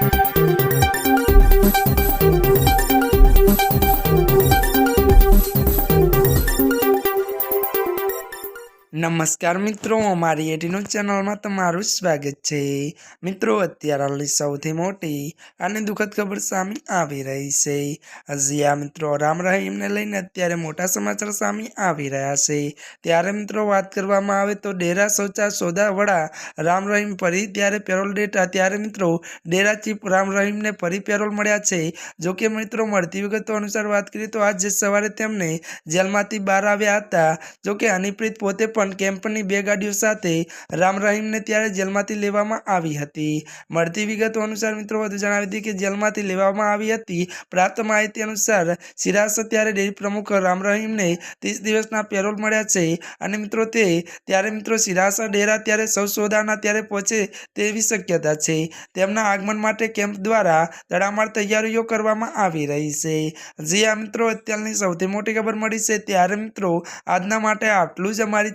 Thank you. નમસ્કાર મિત્રો, અમારી એટીનો ચેનલમાં તમારું સ્વાગત છે. મિત્રો, અત્યારે હાલની સૌથી મોટી અને દુઃખદ ખબર સામે આવી રહી છે. હજી મિત્રો રામ રહીમને લઈને અત્યારે મોટા સમાચાર સામે આવી રહ્યા છે. ત્યારે મિત્રો વાત કરવામાં આવે તો ડેરા શૌચા સોદા વડા રામ રહીમ ફરી ત્યારે પેરોલ ડેટા ત્યારે મિત્રો ડેરા ચીફ રામ રહીમને ફરી પેરોલ મળ્યા છે. જોકે મિત્રો મળતી વિગતો અનુસાર વાત કરીએ તો આજે સવારે તેમને જેલમાંથી બહાર આવ્યા હતા. જોકે હનીપ્રીત પોતે પણ કેમ્પની બે ગાડીઓ સાથે રામ રહીમને ત્યારે જેલમાંથી લેવામાં આવી હતી. મળતી વિગતો અનુસાર મિત્રો વધુ જણાવી હતી કે જેલમાંથી લેવામાં આવી હતી. પ્રાપ્ત માહિતી અનુસાર સિરાસ ત્યારે ડેરી પ્રમુખ રામ રહીમને ત્રીસ દિવસના પેરોલ મળ્યા છે અને મિત્રો તે ત્યારે મિત્રો સિરાસા ડેરા ત્યારે સૌ સોદાના ત્યારે પહોંચે તેવી શક્યતા છે. તેમના આગમન માટે કેમ્પ દ્વારા તડામાર તૈયારીઓ કરવામાં આવી રહી છે. જે આ મિત્રો, અત્યારની સૌથી મોટી ખબર મળી છે. ત્યારે મિત્રો, આજના માટે આટલું જ. અમારી